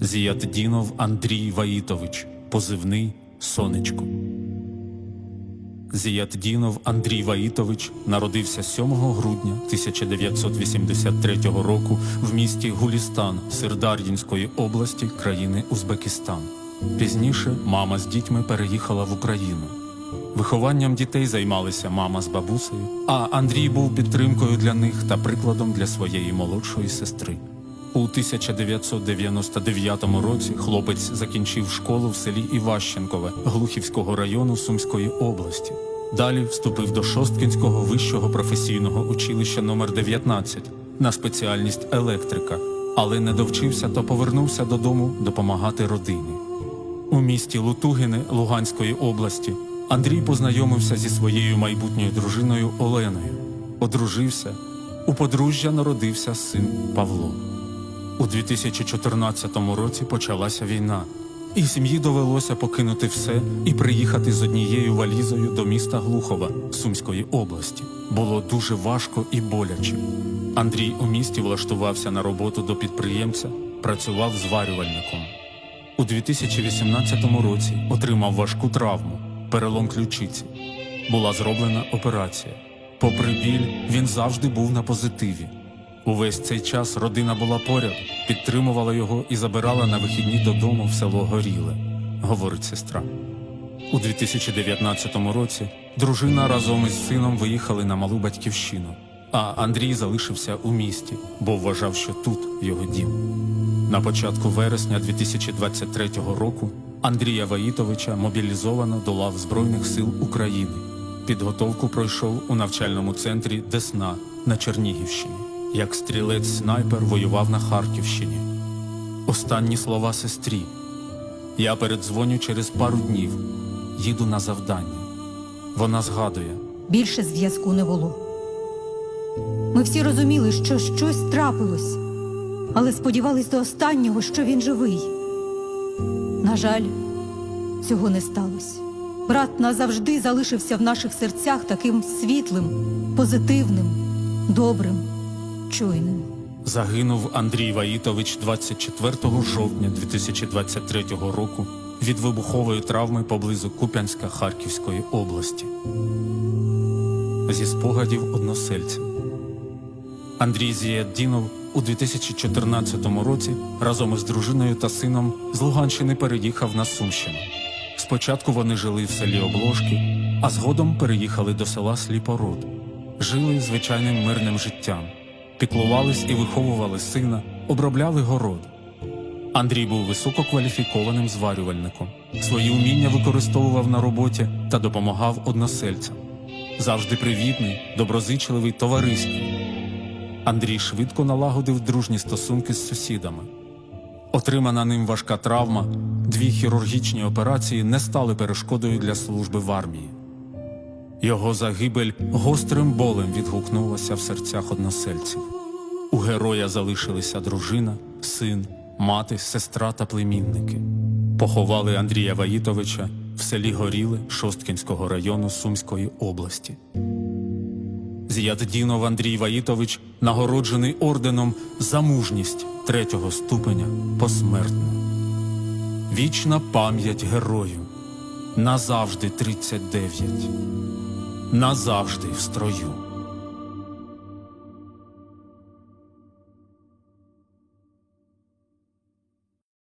Зіятдінов Андрій Ваїтович, позивний Сонечко. Зіятдінов Андрій Ваїтович народився 7 грудня 1983 року в місті Гулістан Сирдар'їнської області країни Узбекистан. Пізніше мама з дітьми переїхала в Україну. Вихованням дітей займалися мама з бабусею, а Андрій був підтримкою для них та прикладом для своєї молодшої сестри. У 1999 році хлопець закінчив школу в селі Іващенкове Глухівського району Сумської області. Далі вступив до Шосткінського вищого професійного училища номер 19 на спеціальність електрика, але не довчився та повернувся додому допомагати родині. У місті Лутугине Луганської області Андрій познайомився зі своєю майбутньою дружиною Оленою, одружився. У подружжя народився син Павло. У 2014 році почалася війна, і сім'ї довелося покинути все і приїхати з однією валізою до міста Глухова Сумської області. Було дуже важко і боляче. Андрій у місті влаштувався на роботу до підприємця, працював зварювальником. У 2018 році отримав важку травму перелом ключиці. Була зроблена операція. Попри біль, він завжди був на позитиві. Увесь цей час родина була поряд, підтримувала його і забирала на вихідні додому в село Горіле, говорить сестра. У 2019 році дружина разом із сином виїхали на малу батьківщину, а Андрій залишився у місті, бо вважав, що тут його дім. На початку вересня 2023 року Андрія Ваїтовича мобілізовано до лав Збройних сил України. Підготовку пройшов у навчальному центрі Десна на Чернігівщині. Як стрілець-снайпер воював на Харківщині. Останні слова сестрі. Я передзвоню через пару днів. Їду на завдання. Вона згадує. Більше зв'язку не було. Ми всі розуміли, що щось трапилось, але сподівались до останнього, що він живий. На жаль, цього не сталося. Брат назавжди залишився в наших серцях таким світлим, позитивним, добрим, чуйним. Загинув Андрій Ваїтович 24 жовтня 2023 року від вибухової травми поблизу Куп'янська Харківської області. Зі спогадів односельців. Андрій Зіяддінов у 2014 році разом із дружиною та сином з Луганщини переїхав на Сумщину. Спочатку вони жили в селі Облошки, а згодом переїхали до села Сліпород. Жили звичайним мирним життям, піклувались і виховували сина, обробляли город. Андрій був висококваліфікованим зварювальником. Свої вміння використовував на роботі та допомагав односельцям. Завжди привітний, доброзичливий, товариський. Андрій швидко налагодив дружні стосунки з сусідами. Отримана ним важка травма, дві хірургічні операції не стали перешкодою для служби в армії. Його загибель гострим болем відгукнулася в серцях односельців. У героя залишилися дружина, син, мати, сестра та племінники. Поховали Андрія Ваїтовича в селі Горіле Шосткінського району Сумської області. Зіяддінов Андрій Ваїтович нагороджений орденом за мужність третього ступеня посмертно. Вічна пам'ять герою. Назавжди 39. Назавжди в строю.